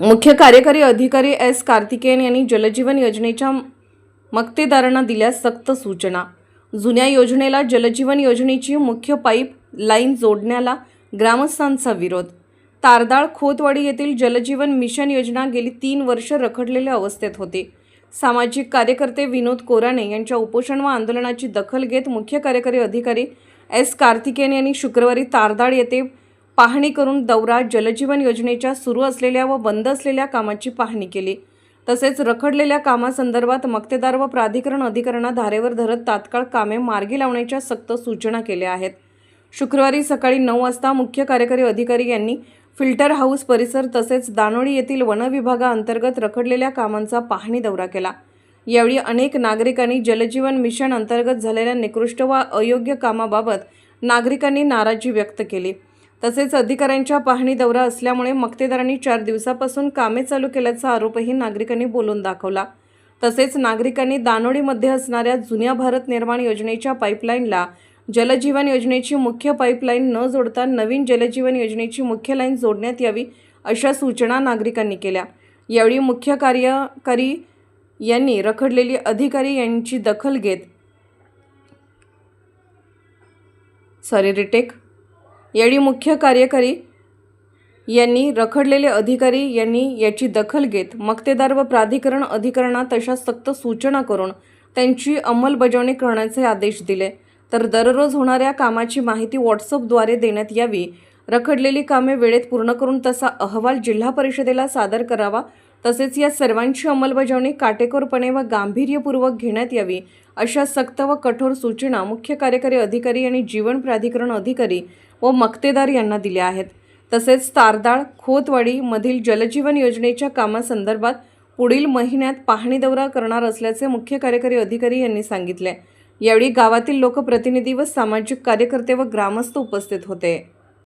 मुख्य कार्यकारी अधिकारी एस कार्तिकेयन यांनी जलजीवन योजनेच्या मक्तेदारांना दिल्या सक्त सूचना. जुन्या योजनेला जलजीवन योजनेची मुख्य पाईप लाईन जोडण्याला ग्रामस्थांचा विरोध. तारदाळ खोतवाडी येथील जलजीवन मिशन योजना गेली तीन वर्ष रखडलेल्या अवस्थेत होती. सामाजिक कार्यकर्ते विनोद कोराणे यांच्या उपोषण व आंदोलनाची दखल घेत मुख्य कार्यकारी अधिकारी एस कार्तिकेयन यांनी शुक्रवारी तारदाळ येथे पाहणी करून दौरा जलजीवन योजनेच्या सुरू असलेल्या व बंद असलेल्या कामाची पाहणी केली. तसेच रखडलेल्या कामासंदर्भात मक्तेदार व प्राधिकरण अधिकाऱ्यांना धारेवर धरत तात्काळ कामे मार्गी लावण्याच्या सक्त सूचना केल्या आहेत. शुक्रवारी सकाळी नऊ वाजता मुख्य कार्यकारी अधिकारी यांनी फिल्टर हाऊस परिसर तसेच दानोळी येथील वनविभागाअंतर्गत रखडलेल्या कामांचा पाहणी दौरा केला. यावेळी अनेक नागरिकांनी जलजीवन मिशन अंतर्गत झालेल्या निकृष्ट व अयोग्य कामाबाबत नागरिकांनी नाराजी व्यक्त केली. तसेच अधिकाऱ्यांच्या पाहणी दौरा असल्यामुळे मक्तेदारांनी चार दिवसापासून कामे चालू केल्याचा आरोपही नागरिकांनी बोलून दाखवला. तसेच नागरिकांनी दानोडीमध्ये असणाऱ्या जुन्या भारत निर्माण योजनेच्या पाईपलाईनला जलजीवन योजनेची मुख्य पाईपलाईन न जोडता नवीन जलजीवन योजनेची मुख्य लाईन जोडण्यात यावी अशा सूचना नागरिकांनी केल्या. यावेळी मुख्य कार्यकारी यांनी रखडलेली अधिकारी यांची दखल घेत सॉरी रिटेक यावेळी मुख्य कार्यकारी यांनी रखडलेले अधिकारी यांनी याची दखल घेत मक्तेदार व प्राधिकरण अधिकरणात तशा सक्त सूचना करून त्यांची अंमलबजावणी करण्याचे आदेश दिले. तर दररोज होणाऱ्या कामाची माहिती व्हॉट्सअपद्वारे देण्यात यावी. रखडलेली कामे वेळेत पूर्ण करून तसा अहवाल जिल्हा परिषदेला सादर करावा तसेच या सर्वांची अंमलबजावणी काटेकोरपणे व गांभीर्यपूर्वक घेण्यात यावी अशा सक्त व कठोर सूचना मुख्य कार्यकारी अधिकारी आणि जीवन प्राधिकरण अधिकारी व मक्तेदार यांना दिल्या आहेत. तसेच तारदाळ खोतवाडी मधील जलजीवन योजनेच्या कामासंदर्भात पुढील महिन्यात पाहणी दौरा करणार असल्याचे मुख्य कार्यकारी अधिकारी यांनी सांगितले. यावेळी गावातील लोकप्रतिनिधी व सामाजिक कार्यकर्ते व ग्रामस्थ उपस्थित होते.